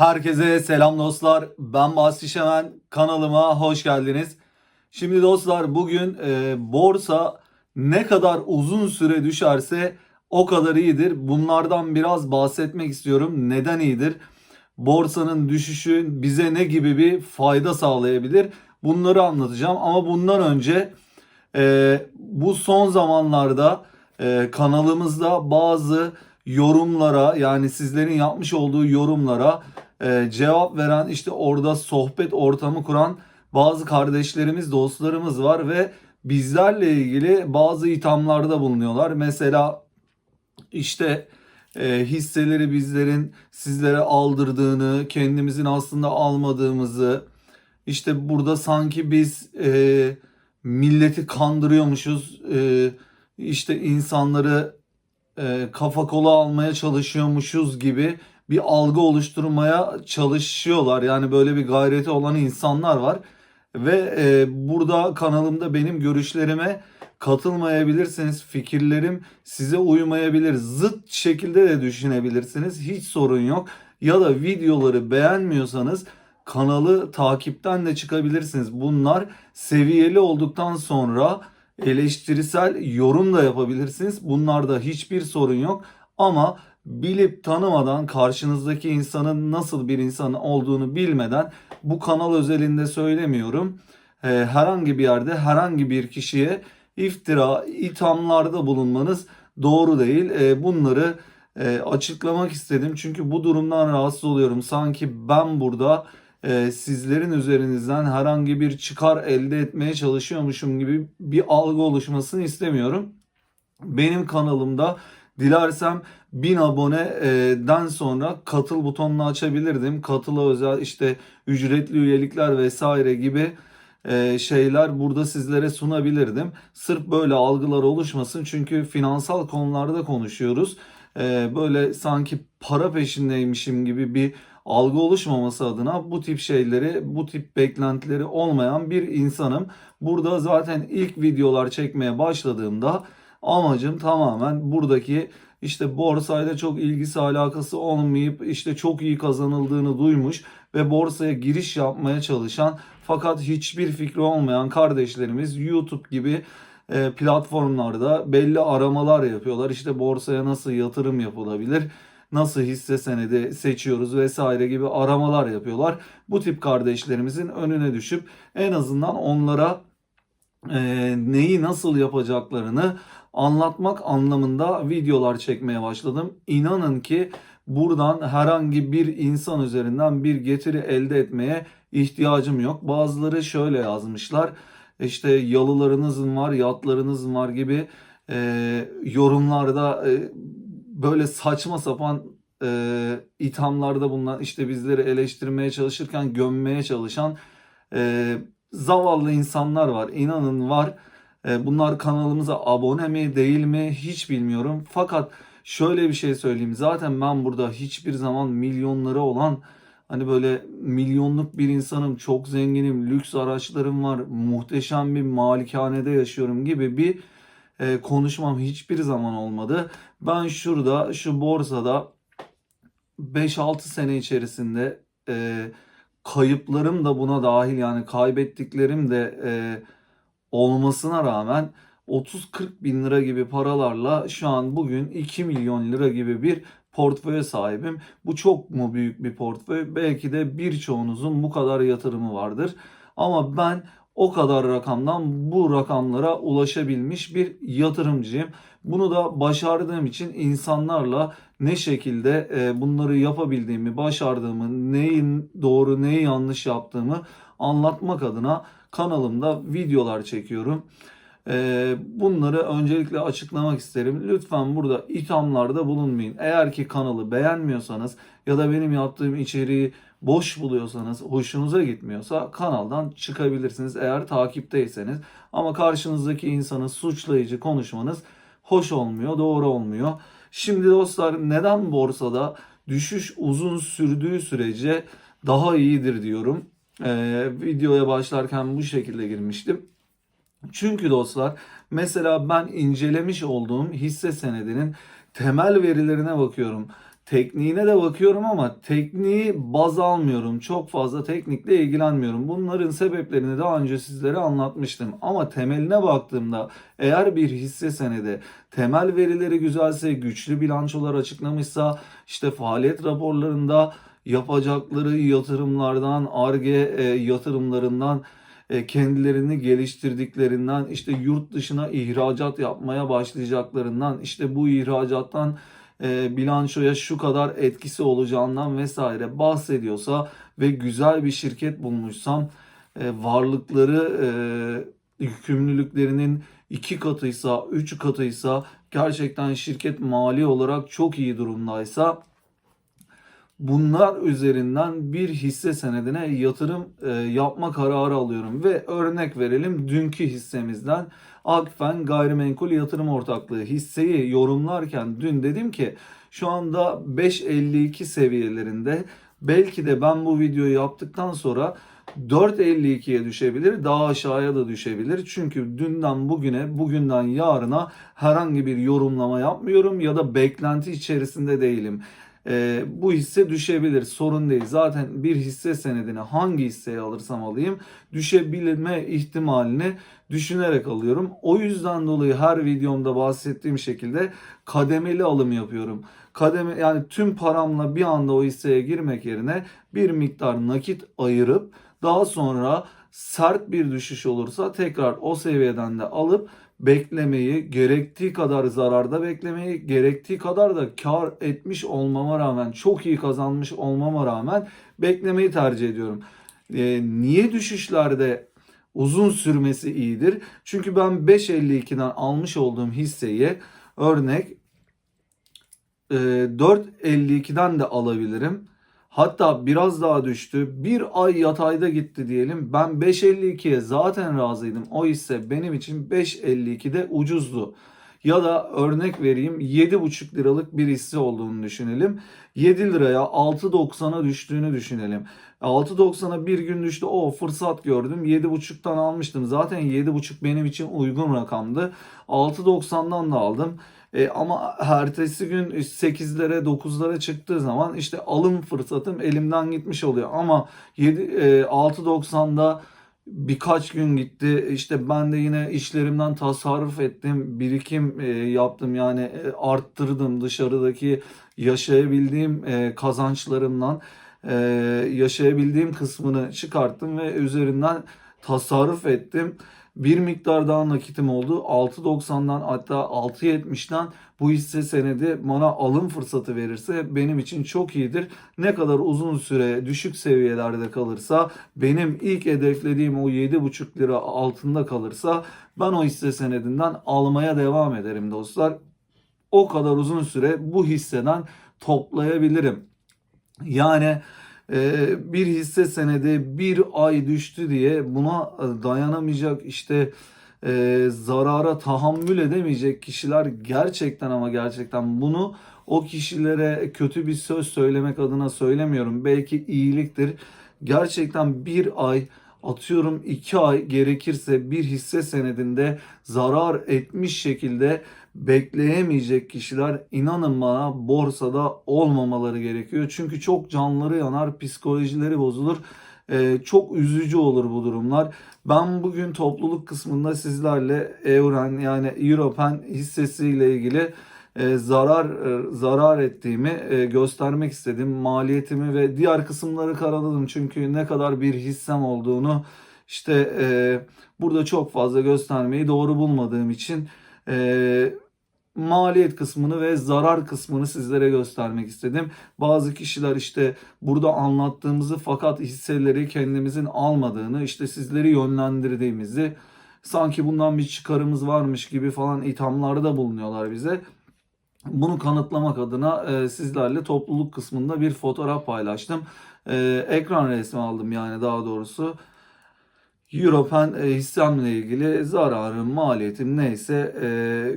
Herkese selam dostlar. Ben Bahsi Şemen. Kanalıma hoş geldiniz. Şimdi dostlar bugün e, borsa ne kadar uzun süre düşerse o kadar iyidir. Bunlardan biraz bahsetmek istiyorum. Neden iyidir? Borsanın düşüşü bize ne gibi bir fayda sağlayabilir? Bunları anlatacağım. Ama bundan önce e, bu son zamanlarda e, kanalımızda bazı yorumlara yani sizlerin yapmış olduğu yorumlara e, cevap veren işte orada sohbet ortamı kuran bazı kardeşlerimiz dostlarımız var ve bizlerle ilgili bazı ithamlarda bulunuyorlar. Mesela işte e, hisseleri bizlerin sizlere aldırdığını, kendimizin aslında almadığımızı, işte burada sanki biz e, milleti kandırıyormuşuz, e, işte insanları e, kafa kola almaya çalışıyormuşuz gibi bir algı oluşturmaya çalışıyorlar. Yani böyle bir gayreti olan insanlar var. Ve e, burada kanalımda benim görüşlerime katılmayabilirsiniz. Fikirlerim size uymayabilir. Zıt şekilde de düşünebilirsiniz. Hiç sorun yok. Ya da videoları beğenmiyorsanız kanalı takipten de çıkabilirsiniz. Bunlar seviyeli olduktan sonra eleştirisel yorum da yapabilirsiniz. Bunlarda hiçbir sorun yok. Ama bilip tanımadan karşınızdaki insanın nasıl bir insan olduğunu bilmeden bu kanal özelinde söylemiyorum. Ee, herhangi bir yerde herhangi bir kişiye iftira, ithamlarda bulunmanız doğru değil. Ee, bunları e, açıklamak istedim. Çünkü bu durumdan rahatsız oluyorum. Sanki ben burada e, sizlerin üzerinizden herhangi bir çıkar elde etmeye çalışıyormuşum gibi bir algı oluşmasını istemiyorum. Benim kanalımda dilersem 1000 aboneden sonra katıl butonunu açabilirdim. Katıla özel işte ücretli üyelikler vesaire gibi e, şeyler burada sizlere sunabilirdim. Sırf böyle algılar oluşmasın çünkü finansal konularda konuşuyoruz. E, böyle sanki para peşindeymişim gibi bir algı oluşmaması adına bu tip şeyleri, bu tip beklentileri olmayan bir insanım. Burada zaten ilk videolar çekmeye başladığımda amacım tamamen buradaki işte borsayla çok ilgisi alakası olmayıp işte çok iyi kazanıldığını duymuş ve borsaya giriş yapmaya çalışan fakat hiçbir fikri olmayan kardeşlerimiz YouTube gibi e, platformlarda belli aramalar yapıyorlar. İşte borsaya nasıl yatırım yapılabilir? nasıl hisse senedi seçiyoruz vesaire gibi aramalar yapıyorlar. Bu tip kardeşlerimizin önüne düşüp en azından onlara e, neyi nasıl yapacaklarını anlatmak anlamında videolar çekmeye başladım. İnanın ki buradan herhangi bir insan üzerinden bir getiri elde etmeye ihtiyacım yok. Bazıları şöyle yazmışlar. İşte yalılarınız var, yatlarınız var gibi e, yorumlarda e, böyle saçma sapan e, ithamlarda bulunan işte bizleri eleştirmeye çalışırken gömmeye çalışan e, zavallı insanlar var. İnanın var. E, bunlar kanalımıza abone mi değil mi hiç bilmiyorum. Fakat şöyle bir şey söyleyeyim. Zaten ben burada hiçbir zaman milyonları olan hani böyle milyonluk bir insanım, çok zenginim, lüks araçlarım var, muhteşem bir malikanede yaşıyorum gibi bir e, konuşmam hiçbir zaman olmadı. Ben şurada şu borsada 5-6 sene içerisinde e, kayıplarım da buna dahil yani kaybettiklerim de e, olmasına rağmen 30-40 bin lira gibi paralarla şu an bugün 2 milyon lira gibi bir portföye sahibim. Bu çok mu büyük bir portföy? Belki de birçoğunuzun bu kadar yatırımı vardır. Ama ben o kadar rakamdan bu rakamlara ulaşabilmiş bir yatırımcıyım. Bunu da başardığım için insanlarla ne şekilde e, bunları yapabildiğimi, başardığımı, neyin doğru, neyi yanlış yaptığımı anlatmak adına kanalımda videolar çekiyorum. E, bunları öncelikle açıklamak isterim. Lütfen burada ithamlarda bulunmayın. Eğer ki kanalı beğenmiyorsanız ya da benim yaptığım içeriği boş buluyorsanız, hoşunuza gitmiyorsa kanaldan çıkabilirsiniz eğer takipteyseniz. Ama karşınızdaki insanı suçlayıcı konuşmanız hoş olmuyor, doğru olmuyor. Şimdi dostlar neden borsada düşüş uzun sürdüğü sürece daha iyidir diyorum. Ee, videoya başlarken bu şekilde girmiştim. Çünkü dostlar mesela ben incelemiş olduğum hisse senedinin temel verilerine bakıyorum. tekniğine de bakıyorum ama tekniği baz almıyorum. Çok fazla teknikle ilgilenmiyorum. Bunların sebeplerini daha önce sizlere anlatmıştım. Ama temeline baktığımda eğer bir hisse senedi temel verileri güzelse, güçlü bilançolar açıklamışsa, işte faaliyet raporlarında yapacakları yatırımlardan, ARGE e, yatırımlarından e, kendilerini geliştirdiklerinden, işte yurt dışına ihracat yapmaya başlayacaklarından, işte bu ihracattan e, bilançoya şu kadar etkisi olacağından vesaire bahsediyorsa ve güzel bir şirket bulmuşsam varlıkları yükümlülüklerinin iki katıysa, üç katıysa gerçekten şirket mali olarak çok iyi durumdaysa bunlar üzerinden bir hisse senedine yatırım e, yapma kararı alıyorum ve örnek verelim dünkü hissemizden Akfen Gayrimenkul Yatırım Ortaklığı hisseyi yorumlarken dün dedim ki şu anda 5.52 seviyelerinde belki de ben bu videoyu yaptıktan sonra 4.52'ye düşebilir, daha aşağıya da düşebilir. Çünkü dünden bugüne, bugünden yarına herhangi bir yorumlama yapmıyorum ya da beklenti içerisinde değilim. Ee, bu hisse düşebilir, sorun değil. Zaten bir hisse senedini hangi hisseyi alırsam alayım düşebilme ihtimalini düşünerek alıyorum. O yüzden dolayı her videomda bahsettiğim şekilde kademeli alım yapıyorum. Kademe yani tüm paramla bir anda o hisseye girmek yerine bir miktar nakit ayırıp daha sonra sert bir düşüş olursa tekrar o seviyeden de alıp beklemeyi, gerektiği kadar zararda beklemeyi, gerektiği kadar da kar etmiş olmama rağmen, çok iyi kazanmış olmama rağmen beklemeyi tercih ediyorum. Ee, niye düşüşlerde uzun sürmesi iyidir? Çünkü ben 5.52'den almış olduğum hisseyi örnek e, 4.52'den de alabilirim. Hatta biraz daha düştü. Bir ay yatayda gitti diyelim. Ben 5.52'ye zaten razıydım. O hisse benim için 5.52'de ucuzdu. Ya da örnek vereyim 7,5 liralık bir hisse olduğunu düşünelim. 7 liraya 6.90'a düştüğünü düşünelim. 6.90'a bir gün düştü. O fırsat gördüm. 7.5'tan almıştım. Zaten 7.5 benim için uygun rakamdı. 6.90'dan da aldım. E, ama ertesi gün 8'lere 9'lara çıktığı zaman işte alım fırsatım elimden gitmiş oluyor. Ama 7, e, 6.90'da birkaç gün gitti. İşte ben de yine işlerimden tasarruf ettim. Birikim e, yaptım yani e, arttırdım dışarıdaki yaşayabildiğim e, kazançlarımdan e, yaşayabildiğim kısmını çıkarttım ve üzerinden tasarruf ettim. Bir miktar daha nakitim oldu. 6.90'dan hatta 6.70'den bu hisse senedi bana alım fırsatı verirse benim için çok iyidir. Ne kadar uzun süre düşük seviyelerde kalırsa benim ilk hedeflediğim o 7.5 lira altında kalırsa ben o hisse senedinden almaya devam ederim dostlar. O kadar uzun süre bu hisseden toplayabilirim. Yani bir hisse senedi bir ay düştü diye buna dayanamayacak işte e, zarara tahammül edemeyecek kişiler gerçekten ama gerçekten bunu o kişilere kötü bir söz söylemek adına söylemiyorum. Belki iyiliktir. Gerçekten bir ay atıyorum iki ay gerekirse bir hisse senedinde zarar etmiş şekilde bekleyemeyecek kişiler inanın bana borsada olmamaları gerekiyor. Çünkü çok canları yanar, psikolojileri bozulur. Ee, çok üzücü olur bu durumlar. Ben bugün topluluk kısmında sizlerle Evren yani Europen hissesiyle ilgili e, zarar e, zarar ettiğimi e, göstermek istedim. Maliyetimi ve diğer kısımları karaladım. Çünkü ne kadar bir hissem olduğunu işte e, burada çok fazla göstermeyi doğru bulmadığım için e, maliyet kısmını ve zarar kısmını sizlere göstermek istedim. Bazı kişiler işte burada anlattığımızı fakat hisseleri kendimizin almadığını, işte sizleri yönlendirdiğimizi, sanki bundan bir çıkarımız varmış gibi falan ithamlarda bulunuyorlar bize. Bunu kanıtlamak adına e, sizlerle topluluk kısmında bir fotoğraf paylaştım. E, ekran resmi aldım yani daha doğrusu. Europen e, hissemle ilgili zararım, maliyetim neyse e,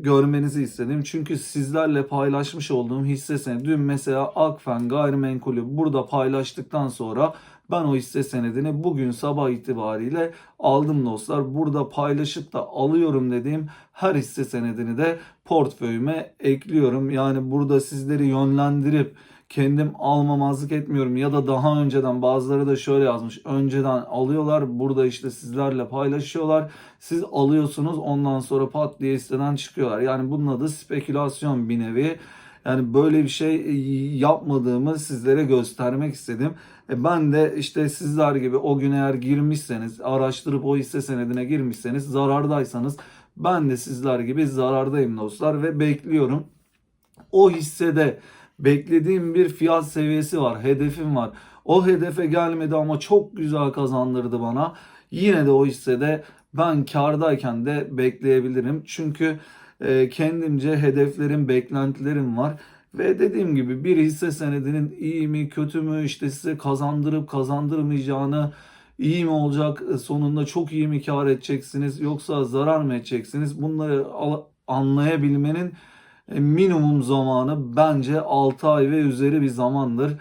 görmenizi istedim. Çünkü sizlerle paylaşmış olduğum hisse senedi dün mesela Akfen gayrimenkulü burada paylaştıktan sonra ben o hisse senedini bugün sabah itibariyle aldım dostlar. Burada paylaşıp da alıyorum dediğim her hisse senedini de portföyüme ekliyorum. Yani burada sizleri yönlendirip kendim almamazlık etmiyorum ya da daha önceden bazıları da şöyle yazmış. Önceden alıyorlar burada işte sizlerle paylaşıyorlar. Siz alıyorsunuz ondan sonra pat diye siteden çıkıyorlar. Yani bunun adı spekülasyon bir nevi. Yani böyle bir şey yapmadığımı sizlere göstermek istedim. E ben de işte sizler gibi o gün eğer girmişseniz, araştırıp o hisse senedine girmişseniz, zarardaysanız ben de sizler gibi zarardayım dostlar ve bekliyorum. O hissede beklediğim bir fiyat seviyesi var, hedefim var. O hedefe gelmedi ama çok güzel kazandırdı bana. Yine de o hissede ben kardayken de bekleyebilirim. Çünkü e, kendimce hedeflerim, beklentilerim var. Ve dediğim gibi bir hisse senedinin iyi mi kötü mü işte size kazandırıp kazandırmayacağını iyi mi olacak sonunda çok iyi mi kar edeceksiniz yoksa zarar mı edeceksiniz bunları anlayabilmenin e, minimum zamanı bence 6 ay ve üzeri bir zamandır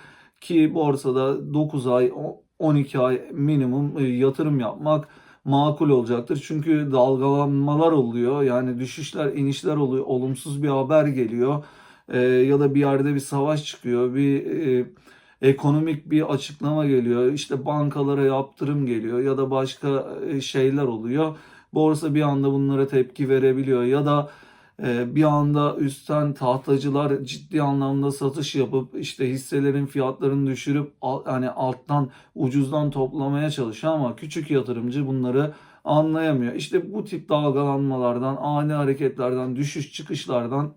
ki borsada 9 ay o- 12 ay minimum e, yatırım yapmak makul olacaktır. Çünkü dalgalanmalar oluyor. Yani düşüşler, inişler oluyor. Olumsuz bir haber geliyor. Ee, ya da bir yerde bir savaş çıkıyor. Bir e, ekonomik bir açıklama geliyor. İşte bankalara yaptırım geliyor ya da başka e, şeyler oluyor. Borsa bir anda bunlara tepki verebiliyor ya da e, bir anda üstten tahtacılar ciddi anlamda satış yapıp işte hisselerin fiyatlarını düşürüp hani alttan ucuzdan toplamaya çalışıyor ama küçük yatırımcı bunları anlayamıyor. İşte bu tip dalgalanmalardan, ani hareketlerden, düşüş çıkışlardan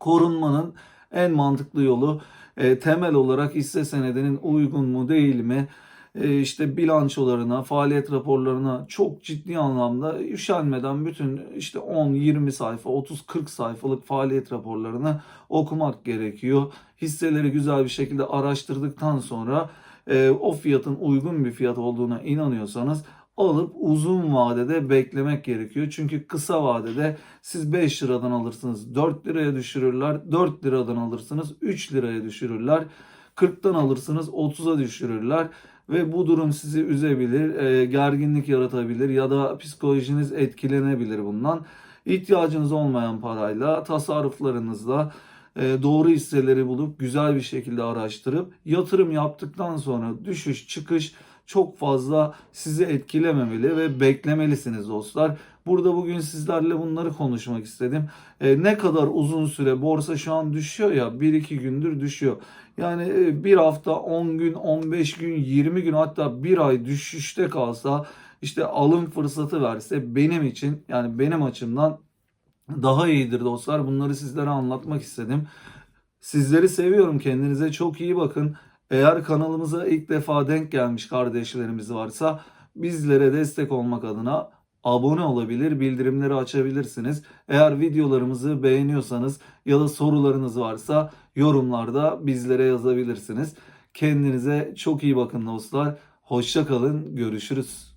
korunmanın en mantıklı yolu e, temel olarak hisse senedinin uygun mu değil mi? E, işte bilançolarına, faaliyet raporlarına çok ciddi anlamda üşenmeden bütün işte 10-20 sayfa, 30-40 sayfalık faaliyet raporlarını okumak gerekiyor. Hisseleri güzel bir şekilde araştırdıktan sonra e, o fiyatın uygun bir fiyat olduğuna inanıyorsanız alıp uzun vadede beklemek gerekiyor. Çünkü kısa vadede siz 5 liradan alırsınız 4 liraya düşürürler. 4 liradan alırsınız 3 liraya düşürürler. 40'tan alırsınız 30'a düşürürler. Ve bu durum sizi üzebilir, e, gerginlik yaratabilir ya da psikolojiniz etkilenebilir bundan. İhtiyacınız olmayan parayla, tasarruflarınızla e, doğru hisseleri bulup güzel bir şekilde araştırıp yatırım yaptıktan sonra düşüş çıkış çok fazla sizi etkilememeli ve beklemelisiniz dostlar. Burada bugün sizlerle bunları konuşmak istedim. E, ne kadar uzun süre borsa şu an düşüyor ya 1-2 gündür düşüyor. Yani e, bir hafta 10 gün 15 gün 20 gün hatta bir ay düşüşte kalsa işte alım fırsatı verse benim için yani benim açımdan daha iyidir dostlar. Bunları sizlere anlatmak istedim. Sizleri seviyorum. Kendinize çok iyi bakın. Eğer kanalımıza ilk defa denk gelmiş kardeşlerimiz varsa bizlere destek olmak adına abone olabilir, bildirimleri açabilirsiniz. Eğer videolarımızı beğeniyorsanız ya da sorularınız varsa yorumlarda bizlere yazabilirsiniz. Kendinize çok iyi bakın dostlar. Hoşça kalın. Görüşürüz.